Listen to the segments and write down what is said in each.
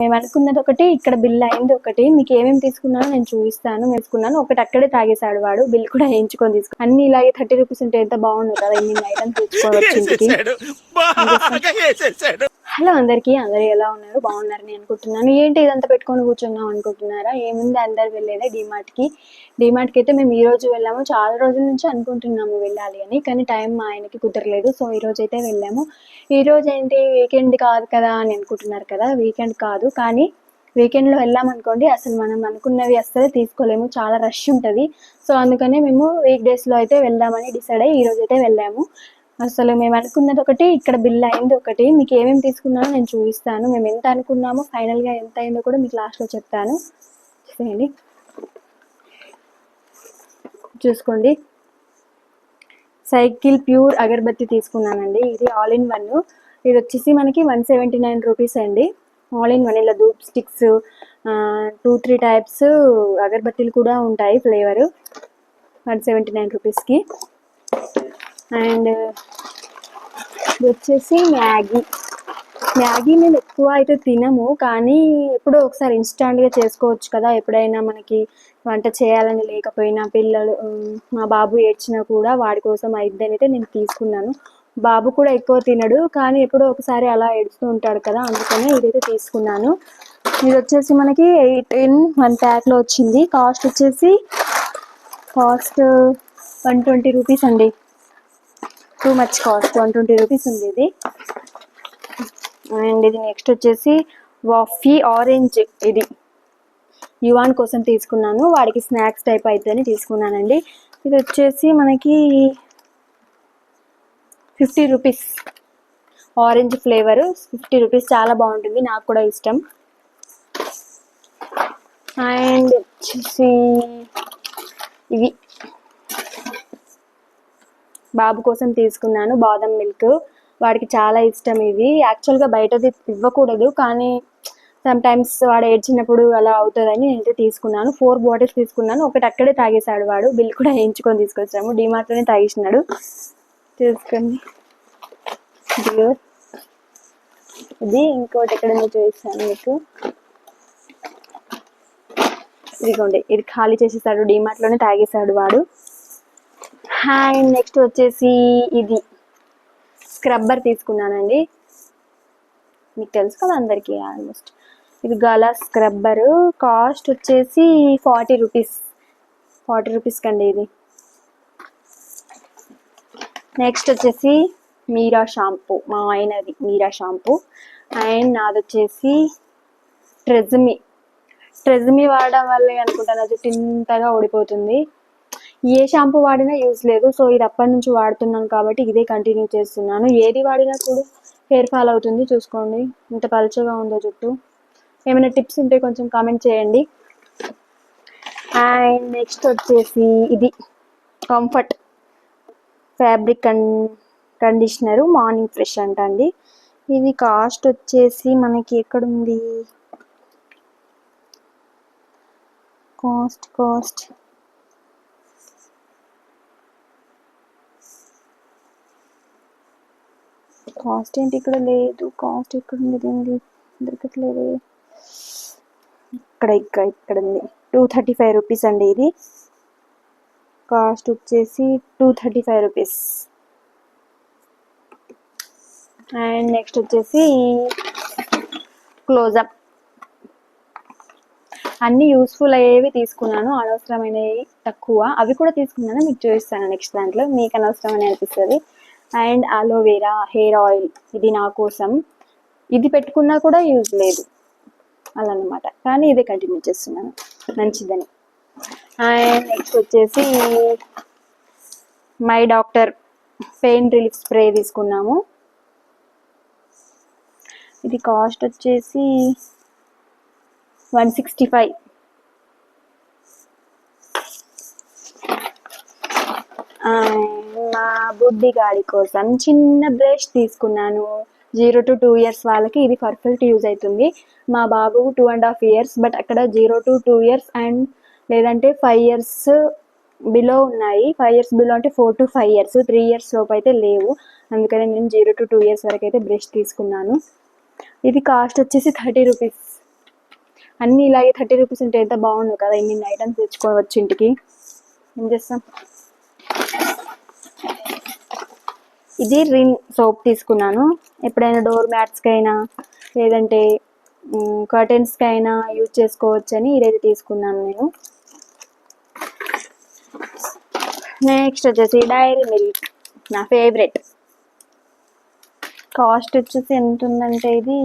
మేము అనుకున్నది ఒకటి ఇక్కడ బిల్ అయింది ఒకటి. మీకు ఏమేమి తీసుకున్నానో నేను చూపిస్తాను వేసుకున్నాను ఒకటి అక్కడే తాగేశాడు వాడు. బిల్ కూడా వేయించుకొని తీసుకు అన్ని ఇలాగే థర్టీ రూపీస్ ఉంటే ఎంత బాగుండు కదా ఇన్ని ఐటమ్స్ తెచ్చుకోవచ్చు హలో అందరికీ అందరు ఎలా ఉన్నారు? బాగున్నారని అనుకుంటున్నాను. ఏంటి ఇదంతా పెట్టుకొని కూర్చున్నాం అనుకుంటున్నారా? ఏముంది అందరు వెళ్ళేదే డిమార్ట్కి డిమార్ట్కి అయితే మేము ఈ రోజు వెళ్ళాము. చాలా రోజుల నుంచి అనుకుంటున్నాము వెళ్ళాలి అని కానీ టైం మా ఆయనకి కుదరలేదు. సో ఈ రోజు అయితే వెళ్ళాము. ఈ రోజు ఏంటి వీకెండ్ కాదు కదా అని అనుకుంటున్నారు కదా? వీకెండ్ కాదు. కానీ వీకెండ్లో వెళ్ళామనుకోండి అసలు మనం అనుకున్నవి అస్సలు తీసుకోలేము. చాలా రష్ ఉంటుంది. సో అందుకనే మేము వీక్ డేస్లో అయితే వెళ్దామని డిసైడ్ అయ్యి ఈ రోజు అయితే వెళ్ళాము. అసలు మేము అనుకున్నది ఒకటి ఇక్కడ బిల్ అయింది ఒకటి. మీకు ఏమేమి తీసుకున్నానో నేను చూపిస్తాను. మేము ఎంత అనుకున్నామో ఫైనల్గా ఎంత అయిందో కూడా మీకు లాస్ట్లో చెప్తాను. చూసేయండి. చూసుకోండి. సైకిల్ ప్యూర్ అగరబత్తి తీసుకున్నానండి. ఇది ఆల్ ఇన్ వన్ ఇది వచ్చేసి మనకి వన్ సెవెంటీ నైన్ రూపీస్ అండి. ఆల్ ఇన్ వన్ ఇలా dhoop sticks two three types అగరబత్తీలు కూడా ఉంటాయి ఫ్లేవర్ వన్ సెవెంటీ నైన్ రూపీస్కి అండ్ uh, ఇది వచ్చేసి మ్యాగీ. మ్యాగీ మేము ఎక్కువ అయితే తినము కానీ ఎప్పుడో ఒకసారి ఇన్స్టాంట్గా చేసుకోవచ్చు కదా. ఎప్పుడైనా మనకి వంట చేయాలని లేకపోయినా పిల్లలు మా బాబు ఏడ్చినా కూడా వాడి కోసం అయిద్దని అయితే నేను తీసుకున్నాను. బాబు కూడా ఎక్కువ తినడు కానీ ఎప్పుడో ఒకసారి అలా ఏడుస్తూ ఉంటాడు కదా అందుకనే ఇదైతే తీసుకున్నాను. ఇది వచ్చేసి మనకి ఎయిట్ ఇన్ వన్ ప్యాక్లో వచ్చింది. కాస్ట్ వచ్చేసి కాస్ట్ వన్ ట్వంటీ రూపీస్ అండి. Too much cost one twenty rupees ఉంది ఇది. అండ్ ఇది నెక్స్ట్ వచ్చేసి వాఫీ ఆరెంజ్ ఇది. యువాన్ కోసం తీసుకున్నాను. వాడికి స్నాక్స్ టైప్ అయితేనే తీసుకున్నానండి. ఇది వచ్చేసి మనకి fifty rupees orange flavour fifty rupees చాలా బాగుంటుంది. నాకు కూడా ఇష్టం. అండ్ వచ్చేసి ఇవి. బాబు కోసం తీసుకున్నాను బాదం మిల్క్. వాడికి చాలా ఇష్టం ఇవి. యాక్చువల్గా బయటది ఇవ్వకూడదు కానీ సమ్ టైమ్స్ వాడు ఏడ్చినప్పుడు అలా అవుతుందని నేనైతే తీసుకున్నాను. ఫోర్ బాటిల్స్ తీసుకున్నాను. ఒకటి అక్కడే తాగేశాడు వాడు. బిల్ కూడా వేయించుకొని తీసుకొచ్చాము. డీమార్ట్లోనే తాగేసినాడు. తీసుకొని డియర్ ఇది ఇంకోటి ఎక్కడ చూపిస్తాను మీకు. ఇదిగోండి ఇది ఖాళీ చేసేసాడు. డీమార్ట్లోనే తాగేశాడు వాడు. అండ్ నెక్స్ట్ వచ్చేసి ఇది స్క్రబ్బర్ తీసుకున్నానండి. మీకు తెలుసు కదా అందరికీ ఆల్మోస్ట్ ఇది గలా స్క్రబ్బరు కాస్ట్ వచ్చేసి ఫార్టీ రూపీస్ ఫార్టీ రూపీస్కి అండి ఇది. నెక్స్ట్ వచ్చేసి మీరా షాంపూ మా ఆయనది మీరా షాంపూ అండ్ నాది వచ్చేసి ట్రెజ్మీ ట్రెజ్మీ వాడడం వల్లే అనుకుంటాను. అది ఇంతగా ఓడిపోతుంది ఏ షాంపూ వాడినా యూజ్ లేదు. సో ఇది అప్పటి నుంచి వాడుతున్నాను కాబట్టి ఇదే కంటిన్యూ చేస్తున్నాను. ఏది వాడినా కూడా హెయిర్ ఫాల్ అవుతుంది. చూసుకోండి. ఇంత పలుచగా ఉందో జుట్టు. ఏమైనా టిప్స్ ఉంటే కొంచెం కామెంట్ చేయండి. అండ్ నెక్స్ట్ వచ్చేసి ఇది కంఫర్ట్ ఫ్యాబ్రిక్ కన్ కండిషనరు మార్నింగ్ ఫ్రెష్ అంట అండి ఇది కాస్ట్ వచ్చేసి మనకి ఎక్కడుంది? Cost cost. కాస్ట్ ఏంటి ఇక్కడ లేదు కాస్ట్ ఇక్కడ ఉంది దీనిది దొరకట్లేదు. ఇక్కడ ఇక్కడ ఇక్కడ ఉంది. టూ థర్టీ ఫైవ్ రూపీస్ అండి ఇది. కాస్ట్ వచ్చేసి two thirty five rupees and next వచ్చేసి క్లోజప్ అన్ని యూస్ఫుల్ అయ్యేవి తీసుకున్నాను. అనవసరమైనవి తక్కువ. అవి కూడా తీసుకున్నాను. మీకు చూపిస్తాను నెక్స్ట్ దాంట్లో. మీకు అనవసరమని అనిపిస్తుంది. అండ్ అలోవెరా హెయిర్ ఆయిల్ ఇది నా కోసం. ఇది పెట్టుకున్నా కూడా యూజ్ లేదు. అలా అనమాట కానీ ఇదే కంటిన్యూ చేస్తున్నాను. మంచిదని. అండ్ నెక్స్ట్ వచ్చేసి my doctor pain relief spray తీసుకున్నాము. ఇది కాస్ట్ వచ్చేసి వన్ సిక్స్టీ ఫైవ్ మా బుడ్డి గాడి కోసం చిన్న బ్రష్ తీసుకున్నాను. జీరో టు టూ ఇయర్స్ వాళ్ళకి ఇది పర్ఫెక్ట్ యూజ్ అవుతుంది మా బాబు two and half years but అక్కడ zero to two years and లేదంటే ఫైవ్ ఇయర్స్ బిలో ఉన్నాయి. ఫైవ్ ఇయర్స్ బిలో అంటే four to five years three years లోపు అయితే లేవు. అందుకని నేను జీరో టు టూ ఇయర్స్ వరకు అయితే బ్రష్ తీసుకున్నాను. ఇది కాస్ట్ వచ్చేసి థర్టీ రూపీస్. అన్నీ ఇలాగే థర్టీ రూపీస్ ఉంటే ఎంత బాగుండు కదా ఇన్ని ఐటమ్స్ తెచ్చుకోవచ్చు ఇంటికి. ఏం చేస్తాం? ఇది రిన్ సోప్ తీసుకున్నాను. ఎప్పుడైనా డోర్ మ్యాట్స్కైనా లేదంటే కర్టెన్స్కి అయినా యూజ్ చేసుకోవచ్చు అని ఇదైతే తీసుకున్నాను నేను. నెక్స్ట్ వచ్చేసి డైరీ మిల్క్ నా ఫేవరెట్. కాస్ట్ వచ్చేసి ఎంత ఉందంటే ఇది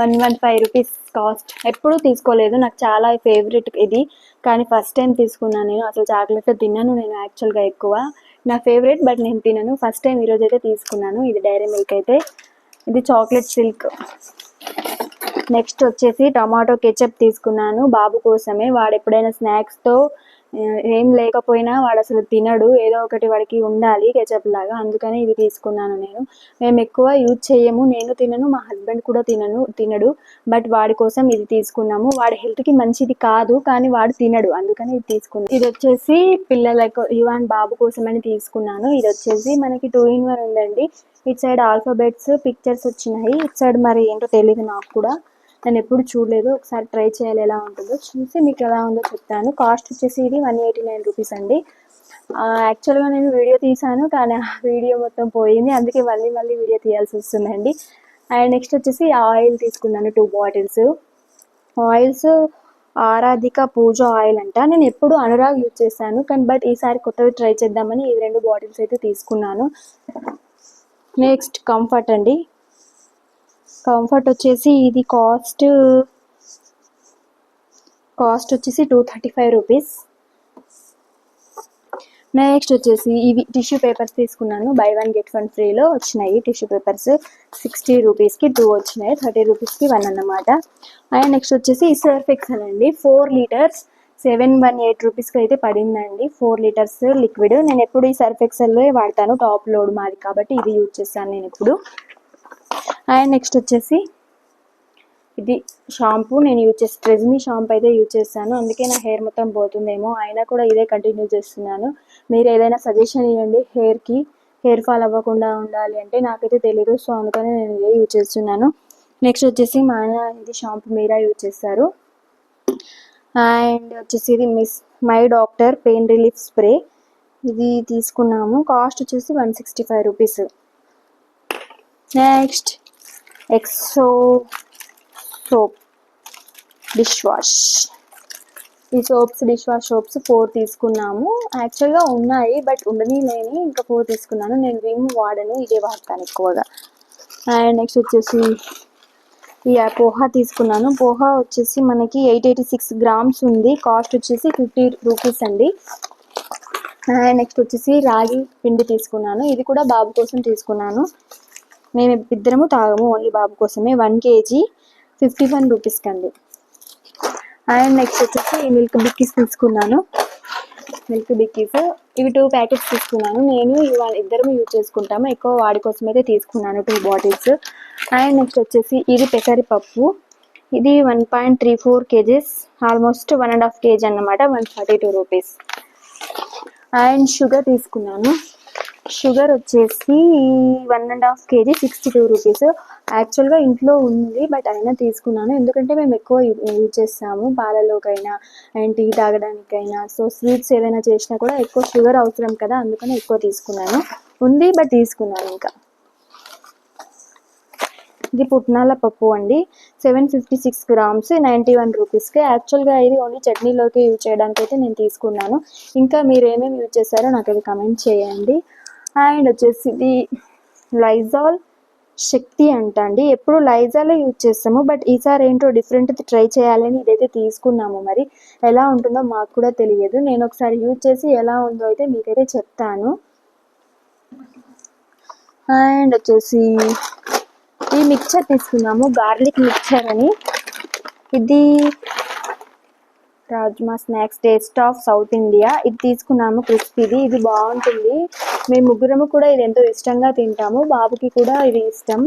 one one five rupees. Cost ఎప్పుడూ తీసుకోలేదు. నాకు చాలా ఫేవరెట్ ఇది. కానీ ఫస్ట్ టైం తీసుకున్నాను నేను. అసలు చాక్లెట్ తిన్నాను నేను యాక్చువల్గా ఎక్కువ. నా ఫేవరెట్ బట్ నేను తినను. ఫస్ట్ టైం ఈరోజు అయితే తీసుకున్నాను. ఇది డైరీ మిల్క్ అయితే. ఇది చాక్లెట్ సిల్క్. నెక్స్ట్ వచ్చేసి టమాటో కెచప్ తీసుకున్నాను. బాబు కోసమే. వాడు ఎప్పుడైనా స్నాక్స్తో ఏం లేకపోయినా వాడు అసలు తినడు. ఏదో ఒకటి వాడికి ఉండాలి కెచప్ లాగా. అందుకని ఇది తీసుకున్నాను నేను. మేము ఎక్కువ యూజ్ చేయము నేను తినను మా హస్బెండ్ కూడా తినను తినడు. బట్ వాడి కోసం ఇది తీసుకున్నాము. వాడి హెల్త్కి మంచిది కాదు కానీ వాడు తినడు. అందుకని ఇది తీసుకున్నాను ఇది వచ్చేసి పిల్లలకు యువాన్ బాబు కోసం అని తీసుకున్నాను. ఇది వచ్చేసి మనకి టూ ఇన్ వన్ ఉందండి. ఇటు సైడ్ ఆల్ఫాబెట్స్ పిక్చర్స్ వచ్చినాయి. ఇటు సైడ్ మరి ఏంటో తెలియదు నాకు కూడా. నేను ఎప్పుడు చూడలేదు. ఒకసారి ట్రై చేయాలి ఎలా ఉంటుందో. చూసి మీకు ఎలా ఉందో చెప్తాను. కాస్ట్ వచ్చేసి ఇది వన్ ఎయిటీ నైన్ రూపీస్ అండి. యాక్చువల్గా నేను వీడియో తీసాను కానీ ఆ వీడియో మొత్తం పోయింది. అందుకే మళ్ళీ మళ్ళీ వీడియో తీయాల్సి వస్తుందండి. అండ్ నెక్స్ట్ వచ్చేసి ఆయిల్ తీసుకున్నాను two bottles oils Aradhika Pooja oil అంట. నేను ఎప్పుడు అనురాగ్ యూజ్ చేశాను కానీ బట్ ఈసారి కొత్తవి ట్రై చేద్దామని ఈ రెండు బాటిల్స్ అయితే తీసుకున్నాను. నెక్స్ట్ కంఫర్ట్ అండి. కంఫర్ట్ వచ్చేసి ఇది కాస్ట్ కాస్ట్ వచ్చేసి two thirty five rupees next వచ్చేసి ఇవి టిష్యూ పేపర్స్ తీసుకున్నాను. బై వన్ గెట్ వన్ ఫ్రీలో వచ్చినాయి. టిష్యూ పేపర్స్ సిక్స్టీ రూపీస్కి టూ వచ్చినాయి. థర్టీ రూపీస్కి వన్ అన్నమాట. అండ్ నెక్స్ట్ వచ్చేసి సర్ఫ్ ఎక్సెల్ అండి. Four litres seven one eight రూపీస్కి అయితే పడిందండి. ఫోర్ లీటర్స్ లిక్విడ్ నేను ఎప్పుడు ఈ సర్ఫ్ ఎక్సెల్లో వాడతాను. టాప్ లోడ్ మాది కాబట్టి ఇది యూజ్ చేస్తాను నేను ఇప్పుడు అండ్ నెక్స్ట్ వచ్చేసి ఇది షాంపూ. నేను యూజ్ చేసి ట్రెజ్మీ షాంపూ అయితే యూజ్ చేస్తాను అందుకే నా హెయిర్ మొత్తం పోతుందేమో. అయినా కూడా ఇదే కంటిన్యూ చేస్తున్నాను. మీరు ఏదైనా సజెషన్ ఇవ్వండి హెయిర్కి. హెయిర్ ఫాల్ అవ్వకుండా ఉండాలి అంటే నాకైతే తెలియదు సో అందుకని నేను ఇదే యూజ్ చేస్తున్నాను. నెక్స్ట్ వచ్చేసి మా ఆయన ఇది షాంపూ మీరా యూజ్ చేస్తారు అండ్ వచ్చేసి ఇది miss my doctor pain relief spray. ఇది తీసుకున్నాము. కాస్ట్ వచ్చేసి one sixty five rupees. Next Exo soap dish wash ఈ soaps dish wash soaps four తీసుకున్నాము యాక్చువల్గా ఉన్నాయి బట్ ఉండని లేని ఇంకా ఫోర్ తీసుకున్నాను. నేను విమ్ వాడను ఇదే వాడతాను ఎక్కువగా. అండ్ నెక్స్ట్ వచ్చేసి ఈ పోహా తీసుకున్నాను. పోహా వచ్చేసి మనకి ఎయిట్ ఎయిటీ సిక్స్ గ్రామ్స్ ఉంది. కాస్ట్ వచ్చేసి ఫిఫ్టీ రూపీస్ అండి. అండ్ నెక్స్ట్ వచ్చేసి రాగి పిండి తీసుకున్నాను. ఇది కూడా బాబు కోసం తీసుకున్నాను. మేము ఇద్దరము తాగము ఓన్లీ బాబు కోసమే. వన్ కేజీ ఫిఫ్టీ వన్ రూపీస్కి అండి అండ్ నెక్స్ట్ వచ్చేసి ఈ మిల్క్ బిక్కీస్ తీసుకున్నాను. మిల్క్ బిక్కీస్ ఇవి టూ ప్యాకెట్స్ తీసుకున్నాను. నేను ఇవాళ ఇద్దరం యూజ్ చేసుకుంటాము. ఎక్కువ వాడి కోసం అయితే తీసుకున్నాను టూ బాటిల్స్ అండ్ నెక్స్ట్ వచ్చేసి ఇది పెసరిపప్పు ఇది one point three four kgs. Almost one and half kg అన్నమాట. One forty two rupees and sugar తీసుకున్నాను. షుగర్ వచ్చేసి one and half kg sixty two rupees యాక్చువల్గా ఇంట్లో ఉంది బట్ అయినా తీసుకున్నాను. ఎందుకంటే మేము ఎక్కువ యూజ్ చేస్తాము పాలలోకైనా అండ్ టీ తాగడానికైనా. సో స్వీట్స్ ఏదైనా చేసినా కూడా ఎక్కువ షుగర్ అవసరం కదా అందుకని ఎక్కువ తీసుకున్నాను. ఉంది బట్ తీసుకున్నాను ఇంకా. ఇది పుట్నాల పప్పు అండి. Seven fifty six grams ninety one రూపీస్కి. యాక్చువల్గా ఇది ఓన్లీ చట్నీలోకి యూజ్ చేయడానికి అయితే నేను తీసుకున్నాను. ఇంకా మీరు ఏమేమి యూజ్ చేశారో నాకు అది కమెంట్ చేయండి. అండ్ వచ్చేసి ఇది లైజాల్ శక్తి అంట అండి ఎప్పుడు లైజాలే యూజ్ చేస్తాము బట్ ఈసారి ఏంటో డిఫరెంట్ ట్రై చేయాలని ఇదైతే తీసుకున్నాము మరి. ఎలా ఉంటుందో మాకు కూడా తెలియదు. నేను ఒకసారి యూజ్ చేసి ఎలా ఉందో అయితే మీకైతే చెప్తాను. అండ్ వచ్చేసి ఈ మిక్చర్ తీసుకున్నాము గార్లిక్ మిక్చర్ అని. ఇది rajma snacks taste of south India. ఇది తీసుకున్నాము క్రిస్పీది. ఇది బాగుంటుంది. మేము ముగ్గురము కూడా ఇది ఎంతో ఇష్టంగా తింటాము. బాబుకి కూడా ఇది ఇష్టం.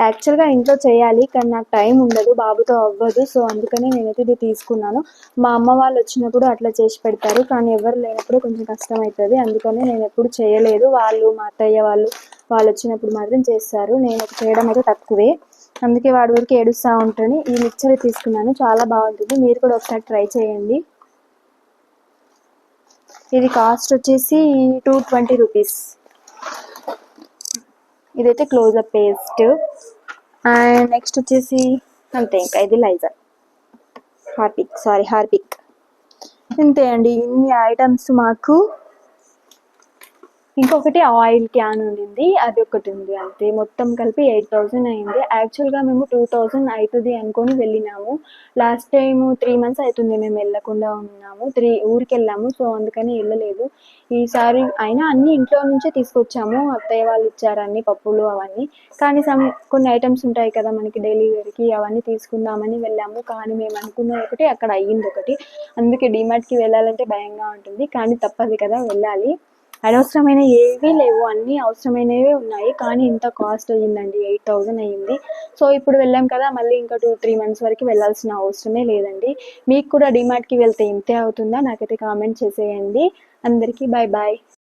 యాక్చువల్గా ఇంట్లో చేయాలి కానీ నాకు టైం ఉండదు. బాబుతో అవ్వదు. సో అందుకనే నేనైతే ఇది తీసుకున్నాను. మా అమ్మ వాళ్ళు వచ్చినప్పుడు అట్లా చేసి పెడతారు. కానీ ఎవరు లేనప్పుడు కొంచెం కష్టం అవుతుంది అందుకనే నేను ఎప్పుడు చేయలేదు. వాళ్ళు మా అత్తయ్య వాళ్ళు వాళ్ళు వచ్చినప్పుడు మాత్రం చేస్తారు. నేను చేయడం అయితే తక్కువే. అందుకే వాడి ఊరికి ఏడుస్తూ ఉంటాను ఈ మిక్చర్ తీసుకున్నాను. చాలా బాగుంటుంది. మీరు కూడా ఒకసారి ట్రై చేయండి. ఇది కాస్ట్ వచ్చేసి టూ ట్వంటీ రూపీస్ ఇదైతే క్లోజప్ పేస్ట్ అండ్ నెక్స్ట్ వచ్చేసి అంతే ఇంకా ఇది లైజర్. Harpic sorry Harpic. ఇంతే అండి. ఇన్ని ఐటమ్స్ మాకు ఇంకొకటి ఆయిల్ క్యాన్ ఉండింది అది ఒకటి ఉంది అంతే. మొత్తం కలిపి ఎయిట్ థౌజండ్ అయింది. యాక్చువల్గా మేము టూ థౌజండ్ అవుతుంది అనుకొని వెళ్ళినాము. లాస్ట్ టైం త్రీ మంత్స్ అవుతుంది మేము వెళ్ళకుండా ఉన్నాము. త్రీ ఊరికి వెళ్ళాము సో అందుకని వెళ్ళలేదు. ఈసారి అయినా అన్ని ఇంట్లో నుంచే తీసుకొచ్చాము. అత్తయ్య వాళ్ళు ఇచ్చారన్ని పప్పులు అవన్నీ. కానీ సమ్ కొన్ని ఐటమ్స్ ఉంటాయి కదా మనకి డైలీ వేర్కి అవన్నీ తీసుకుందామని వెళ్ళాము. కానీ మేము అనుకున్న ఒకటి అక్కడ అయ్యింది ఒకటి. అందుకే డిమార్ట్కి వెళ్ళాలంటే భయంగా ఉంటుంది. కానీ తప్పదు కదా వెళ్ళాలి. అనవసరమైన ఏవీ లేవు. అన్నీ అవసరమైనవే ఉన్నాయి. కానీ ఇంత కాస్ట్ అయ్యిందండి. ఎయిట్ థౌజండ్ అయ్యింది. సో ఇప్పుడు వెళ్ళాం కదా మళ్ళీ ఇంకా టూ త్రీ మంత్స్ వరకు వెళ్ళాల్సిన అవసరమే లేదండి. మీకు కూడా డిమార్ట్కి వెళ్తే ఇంతే అవుతుందా? నాకైతే కామెంట్ చేసేయండి. అందరికీ బాయ్ బాయ్